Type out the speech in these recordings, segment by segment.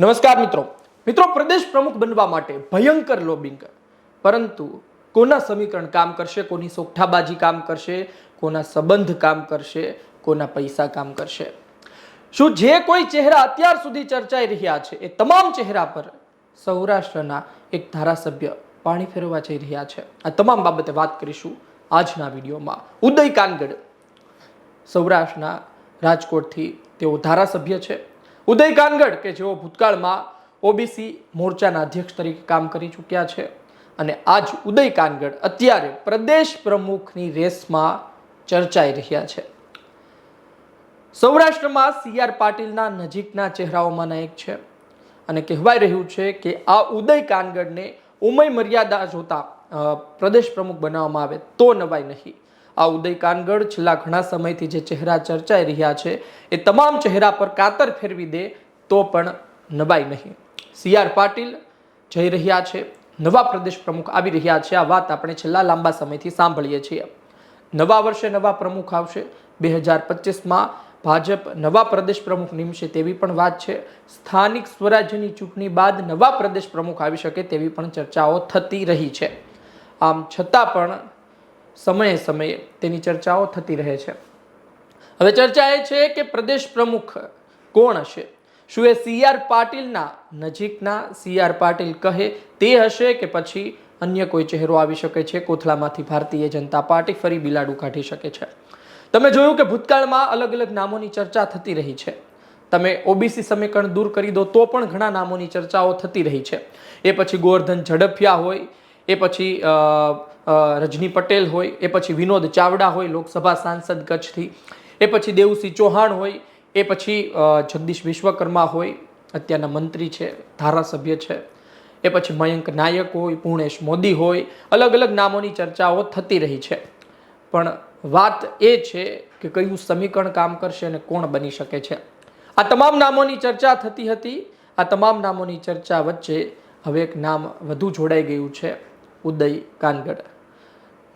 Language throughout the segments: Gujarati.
નમસ્કાર મિત્રો. મિત્રો, પ્રદેશ પ્રમુખ બનવા માટે ભયંકર લોબિંગ પરંતુ કોના સમીકરણ કામ કરશે, કોની સોગઠાબાજી કામ કરશે, કોના સંબંધ કામ કરશે, કોના પૈસા કામ કરશે? શું જે કોઈ ચહેરા અત્યાર સુધી ચર્ચાઈ રહ્યા છે, એ તમામ ચહેરા પર સૌરાષ્ટ્રના એક ધારાસભ્ય પાણી ફેરવવા જઈ રહ્યા છે. આ તમામ બાબતે વાત કરીશું આજના વિડીયોમાં. ઉદય કાનગડ, સૌરાષ્ટ્રના રાજકોટથી તેઓ ધારાસભ્ય છે. ઉદય કાનગડ, કે જેઓ ભૂતકાળમાં ઓબીસી મોરચાના અધ્યક્ષ તરીકે કામ કરી ચૂક્યા છે. અને આજ ઉદય કાનગડ અત્યારે પ્રદેશ પ્રમુખની રેસમાં ચર્ચાઈ રહ્યા છે. સૌરાષ્ટ્રમાં સી આર પાટીલના નજીકના ચહેરાઓમાંના એક છે. અને કહેવાય રહ્યું છે કે આ ઉદય કાનગડને ઉમય મર્યાદા જોતા પ્રદેશ પ્રમુખ બનાવવામાં આવે તો નવાય નહીં. આ ઉદય કાનગડ છેલ્લા ઘણા સમયથી જે ચહેરા ચર્ચાઈ રહ્યા છે, એ તમામ ચહેરા પર કાતર ફેરવી દે તો પણ નબાય નહીં. સી આર પાટીલ જઈ રહ્યા છે, નવા પ્રદેશ પ્રમુખ આવી રહ્યા છે. આ વાત આપણે છેલ્લા લાંબા સમયથી સાંભળીએ છીએ. નવા વર્ષે નવા પ્રમુખ આવશે. બે હજાર પચીસમાં ભાજપ નવા પ્રદેશ પ્રમુખ નિમશે તેવી પણ વાત છે. સ્થાનિક સ્વરાજ્યની ચૂંટણી બાદ નવા પ્રદેશ પ્રમુખ આવી શકે તેવી પણ ચર્ચાઓ થતી રહી છે. આમ છતાં પણ સમયે સમયે તેની ચર્ચાઓ થતી રહે છે. હવે ચર્ચા એ છે કે પ્રદેશ પ્રમુખ કોણ હશે? શું એ સી આર પાટીલના નજીકના સી આર પાટીલ કહે તે હશે કે પછી અન્ય કોઈ ચહેરો આવી શકે છે? કોથળામાંથી ભારતીય જનતા પાર્ટી ફરી બિલાડું કાઢી શકે છે. તમે જોયું કે ભૂતકાળમાં અલગ અલગ નામોની ચર્ચા થતી રહી છે. તમે ઓબીસી સમીકરણ દૂર કરી દો તો પણ ઘણા નામોની ચર્ચાઓ થતી રહી છે. એ પછી ગોવર્ધન ઝડફિયા હોય, એ પછી રજની પટેલ હોય, એ પછી વિનોદ ચાવડા હોય લોકસભા સાંસદ કચ્છથી, એ પછી દેવસિંહ ચૌહાણ હોય, એ પછી જગદીશ વિશ્વકર્મા હોય, અત્યારના મંત્રી છે, ધારાસભ્ય છે, એ પછી મયંક નાયક હોય, પૂર્ણેશ મોદી હોય, અલગ અલગ નામોની ચર્ચાઓ થતી રહી છે. પણ વાત એ છે કે કયું સમીકરણ કામ કરશે અને કોણ બની શકે છે. આ તમામ નામોની ચર્ચા થતી હતી, આ તમામ નામોની ચર્ચા વચ્ચે હવે એક નામ વધુ જોડાઈ ગયું છે. ઉદય કાનગડ.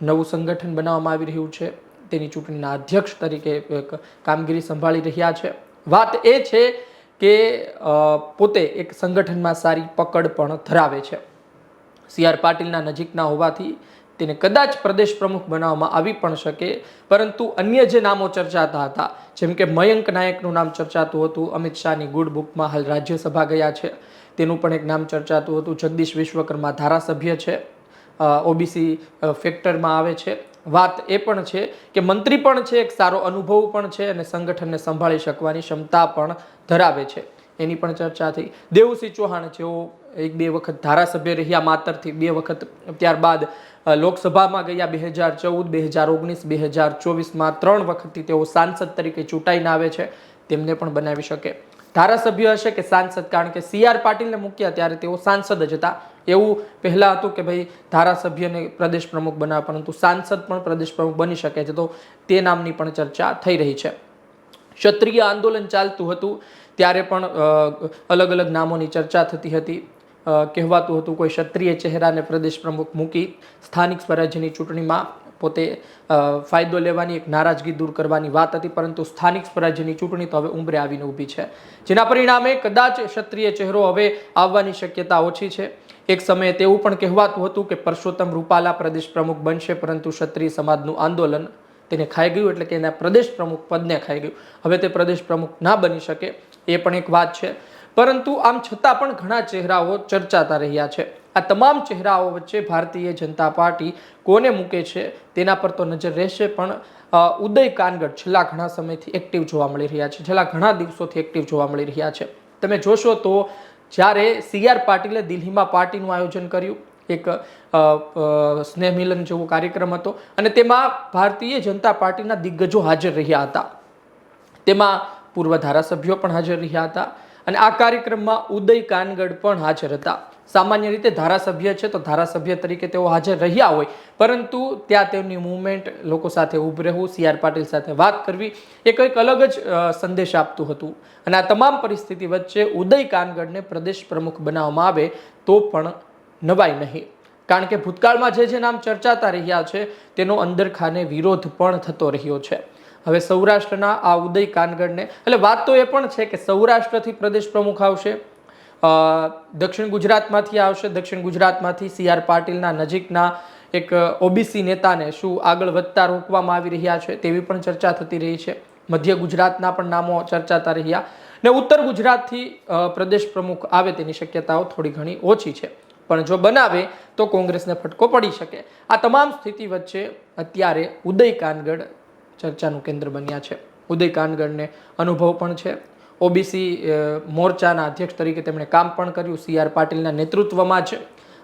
નવું સંગઠન બનાવવામાં આવી રહ્યું છે. તેની ચૂંટણીના અધ્યક્ષ તરીકે એક કામગીરી સંભાળી રહ્યા છે. વાત એ છે કે પોતે એક સંગઠનમાં સારી પકડ પણ ધરાવે છે. સી આર પાટીલના નજીકના હોવાથી તેને કદાચ પ્રદેશ પ્રમુખ બનાવવામાં આવી પણ શકે. પરંતુ અન્ય જે નામો ચર્ચાતા હતા, જેમ કે મયંક નાયકનું નામ ચર્ચાતું હતું, અમિત શાહની ગુડ બુકમાં હાલ રાજ્યસભા ગયા છે. તેનું પણ એક નામ ચર્ચાતું હતું. જગદીશ વિશ્વકર્મા ધારાસભ્ય છે. ઓબીસી ફેક્ટરમાં આવે છે. વાત એ પણ છે કે મંત્રી પણ છે, એક સારો અનુભવ પણ છે અને સંગઠનને સંભાળી શકવાની ક્ષમતા પણ ધરાવે છે. એની પણ ચર્ચા થઈ. દેવસિંહ ચૌહાણ જેઓ એક બે વખત ધારાસભ્ય રહ્યા માતરથી બે વખત ત્યારબાદ લોકસભામાં ગયા બે હજાર ચૌદ, બે હજાર ઓગણીસ, બે હજાર ચોવીસમાં ત્રણ વખતથી તેઓ સાંસદ તરીકે ચૂંટાઈને આવે છે. તેમને પણ બનાવી શકે. ધારાસભ્ય હશે કે સાંસદ? કારણ કે સી આર પાટીલને મૂક્યા ત્યારે તેઓ સાંસદ જ હતા. એવું પહેલાં હતું કે ભાઈ ધારાસભ્યને પ્રદેશ પ્રમુખ બનાવે પરંતુ સાંસદ પણ પ્રદેશ પ્રમુખ બની શકે છે. તો તે નામની પણ ચર્ચા થઈ રહી છે. ક્ષત્રિય આંદોલન ચાલતું હતું, ત્યારે પણ અલગ અલગ નામોની ચર્ચા થતી હતી. કહેવાતું હતું કોઈ ક્ષત્રિય ચહેરાને પ્રદેશ પ્રમુખ મૂકી સ્થાનિક સ્વરાજ્યની ચૂંટણીમાં પોતે ફાયદો લેવાની એક નારાજગી દૂર કરવાની વાત હતી, પરંતુ સ્થાનિક સ્વરાજ્યની ચૂંટણી તો હવે ઉંબરે આવીને ઊભી છે. જેના પરિણામે કદાચ ક્ષત્રિય ચહેરો હવે આવવાની શક્યતા ઓછી છે. એક સમયે તેવું પણ કહેવાતું હતું કે પરસોત્તમ રૂપાલા પ્રદેશ પ્રમુખ બનશે, પરંતુ ક્ષત્રિય સમાજનું આંદોલન તેને ખાઈ ગયું એટલે કે એના પ્રદેશ પ્રમુખ પદને ખાઈ ગયું. હવે તે પ્રદેશ પ્રમુખ ના બની શકે, એ પણ એક વાત છે. પરંતુ આમ છતાં પણ ઘણા ચહેરાઓ ચર્ચાતા રહ્યા છે. આ તમામ ચહેરાઓ વચ્ચે ભારતીય જનતા પાર્ટી કોને મૂકે છે, તેના પર તો નજર રહેશે પણ ઉદય કાનગડ છેલ્લા ઘણા સમયથી એક્ટિવ જોવા મળી રહ્યા છે. છેલ્લા ઘણા દિવસોથી એક્ટિવ જોવા મળી રહ્યા છે. તમે જોશો તો જ્યારે સી આર પાટીલે દિલ્હીમાં પાર્ટીનું આયોજન કર્યું, એક સ્નેહ મિલન જેવો કાર્યક્રમ હતો અને તેમાં ભારતીય જનતા પાર્ટીના દિગ્ગજો હાજર રહ્યા હતા. તેમાં પૂર્વ ધારાસભ્યો પણ હાજર રહ્યા હતા. અને આ કાર્યક્રમમાં ઉદય કાનગડ પણ હાજર હતા. સામાન્ય રીતે ધારાસભ્ય છે તો ધારાસભ્ય તરીકે તેઓ હાજર રહ્યા હોય. પરંતુ ત્યાં તેમની મુવમેન્ટ લોકો સાથે ઊભું રહેવું, સી આર પાટીલ સાથે વાત કરવી, એ કંઈક અલગ જ સંદેશ આપતું હતું. અને આ તમામ પરિસ્થિતિ વચ્ચે ઉદય કાનગડને પ્રદેશ પ્રમુખ બનાવવામાં આવે તો પણ નવાય નહીં. કારણ કે ભૂતકાળમાં જે જે નામ ચર્ચાતા રહ્યા છે તેનો અંદરખાને વિરોધ પણ થતો રહ્યો છે. હવે સૌરાષ્ટ્રના આ ઉદય કાનગડને એટલે વાત તો એ પણ છે કે સૌરાષ્ટ્રથી પ્રદેશ પ્રમુખ આવશે દક્ષિણ ગુજરાતમાંથી આવશે, દક્ષિણ ગુજરાતમાંથી સી આર પાટીલના નજીકના એક ઓબીસી નેતાને શું આગળ વધતા રોકવામાં આવી રહ્યા છે તેવી પણ ચર્ચા થતી રહી છે. મધ્ય ગુજરાતના પણ નામો ચર્ચાતા રહ્યા ને ઉત્તર ગુજરાતથી પ્રદેશ પ્રમુખ આવે તેની શક્યતાઓ થોડી ઘણી ઓછી છે. પણ જો બનાવે તો કોંગ્રેસને ફટકો પડી શકે. આ તમામ સ્થિતિ વચ્ચે અત્યારે ઉદય કાનગડ ચર્ચાનું કેન્દ્ર બન્યા છે. ઉદય કાનગરને અનુભવ પણ છે. ઓબીસી મોરચાના અધ્યક્ષ તરીકે તેમણે કામ પણ કર્યું. સી આર પાટીલના નેતૃત્વમાં છે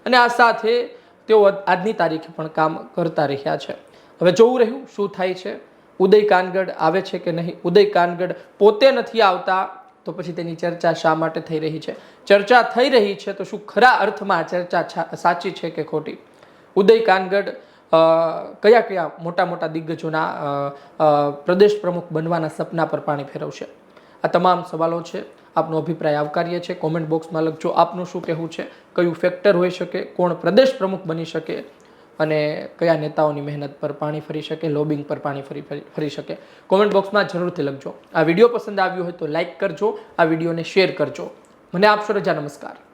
અને આ સાથે તેઓ આજની તારીખે પણ કામ કરતા રહ્યા છે. હવે જોવું રહ્યું શું થાય છે. ઉદય કાનગડ આવે છે કે નહીં? ઉદય કાનગડ પોતે નથી આવતા તો પછી તેની ચર્ચા શા માટે થઈ રહી છે? ચર્ચા થઈ રહી છે તો શું ખરા અર્થમાં ચર્ચા સાચી છે કે ખોટી? ઉદય કાનગડ અ, કયા કયા મોટા મોટા દિગ્ગજોના પ્રદેશ પ્રમુખ બનવાના સપના પર પાણી ફેરવશે? આ તમામ સવાલો છે, આપનો અભિપ્રાય આવકાર્ય છે. કોમેન્ટ બોક્સમાં લખજો આપનું શું કહેવું છે, કયું ફેક્ટર હોઈ શકે, કોણ પ્રદેશ પ્રમુખ બની શકે અને કયા નેતાઓની મહેનત પર પાણી ફરી શકે, લોબિંગ પર પાણી ફરી- ફરી શકે. કોમેન્ટ બોક્સમાં જરૂરથી લખજો. આ વીડિયો પસંદ આવ્યો હોય તો લાઇક કરજો, આ વિડીયોને શેર કરજો. મને આપશો રજા. નમસ્કાર.